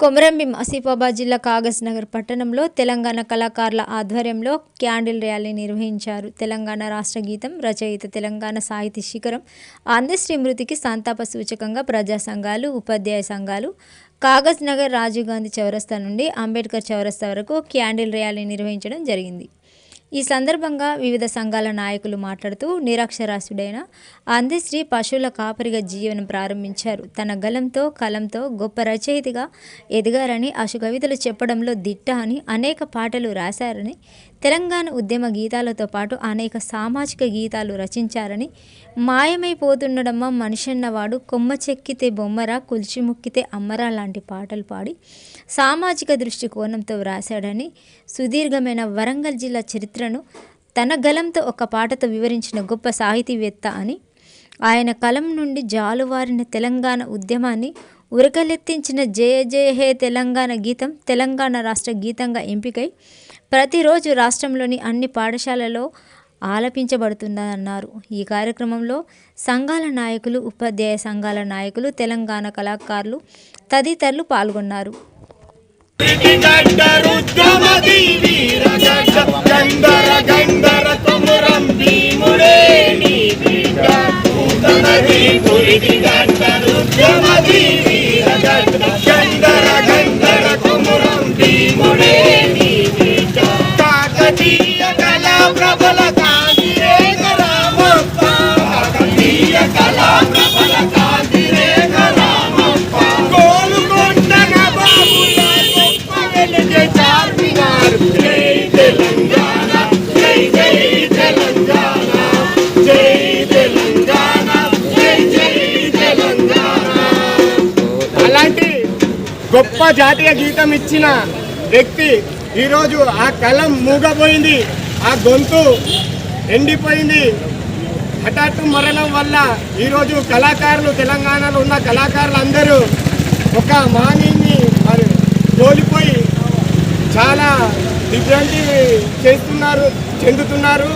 కొమరంభీం ఆసిఫాబాద్ జిల్లా కాగజ్ నగర్ పట్టణంలో తెలంగాణ కళాకారుల ఆధ్వర్యంలో క్యాండిల్ ర్యాలీ నిర్వహించారు. తెలంగాణ రాష్ట్ర గీతం రచయిత తెలంగాణ సాహితీ శిఖరం ఆంధ్రశ్రీ మృతికి సంతాప సూచకంగా ప్రజా సంఘాలు ఉపాధ్యాయ సంఘాలు కాగజ్ నగర్ రాజీవ్ గాంధీ చౌరస్తా నుండి అంబేద్కర్ చౌరస్తా వరకు క్యాండిల్ ర్యాలీ నిర్వహించడం జరిగింది. ఈ సందర్భంగా వివిధ సంఘాల నాయకులు మాట్లాడుతూ నిరక్షరాస్యుడైన అందశ్రీ పశువుల కాపరిగా జీవనం ప్రారంభించారు. తన గలంతో కలంతో గొప్ప రచయితగా ఎదిగారని అశుకవితలు చెప్పడంలో దిట్ట అని అనేక పాటలు రాశారని తెలంగాణ ఉద్యమ గీతాలతో పాటు అనేక సామాజిక గీతాలు రచించారని మాయమైపోతుండడమ్మ మనిషన్నవాడు కొమ్మ చెక్కితే బొమ్మరా కుల్చి ముక్కితే అమ్మరా లాంటి పాటలు పాడి సామాజిక దృష్టికోణంతో వ్రాశాడని సుదీర్ఘమైన వరంగల్ జిల్లా చరిత్ర చరిత్రను తన గలంతో ఒక పాటతో వివరించిన గొప్ప సాహితీవేత్త అని ఆయన కలం నుండి జాలువారిన తెలంగాణ ఉద్యమాన్ని ఉరకలెత్తించిన జయ జయ హే తెలంగాణ గీతం తెలంగాణ రాష్ట్ర గీతంగా ఎంపికై ప్రతిరోజు రాష్ట్రంలోని అన్ని పాఠశాలలో ఆలపించబడుతుందన్నారు. ఈ కార్యక్రమంలో సంఘాల నాయకులు ఉపాధ్యాయ సంఘాల నాయకులు తెలంగాణ కళాకారులు తదితరులు పాల్గొన్నారు. పురిటి గడ్డరుద్రమది వీరగడ్డ గంధర గంధర కొమురం భీముడే కాకతీయ కళా ప్రబల గొప్ప జాతీయ గీతం ఇచ్చిన వ్యక్తి ఈరోజు ఆ కలం మూగపోయింది ఆ గొంతు ఎండిపోయింది. హఠాత్తు మరణం వల్ల ఈరోజు కళాకారులు తెలంగాణలో ఉన్న కళాకారులు అందరూ ఒక మానిని మరి కోల్పోయి చాలా దిగ్భ్రాంతి చేస్తున్నారు చెందుతున్నారు.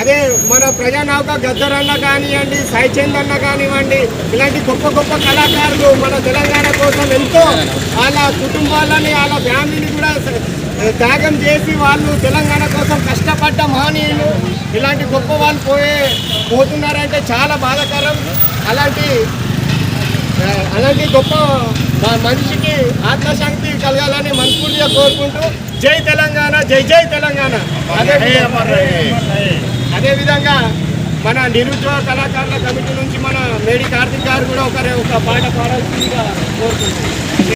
అదే మన ప్రజానౌక గద్దరన్న కానివ్వండి సాయిచంద్ అన్న కానివ్వండి ఇలాంటి గొప్ప గొప్ప కళాకారులు మన తెలంగాణ కోసం ఎంతో వాళ్ళ కుటుంబాలని వాళ్ళ ఫ్యామిలీని కూడా త్యాగం చేసి వాళ్ళు తెలంగాణ కోసం కష్టపడ్డ మహనీయులు ఇలాంటి గొప్ప వాళ్ళు పోయే పోతున్నారంటే చాలా బాధాకరం. అలాంటి అలాంటి గొప్ప మ- మనిషికి ఆత్మశాంతి కలగాలని మనస్ఫూర్తిగా కోరుకుంటూ జై తెలంగాణ జై జై తెలంగాణ. అదే అదేవిధంగా మన నిరుద్యోగ కళాకారుల కమిటీ నుంచి మన మేడి కార్తిక్ గారు కూడా ఒకరే ఒక పాట పాడాల్సిందిగా కోరుకుంటున్నాం.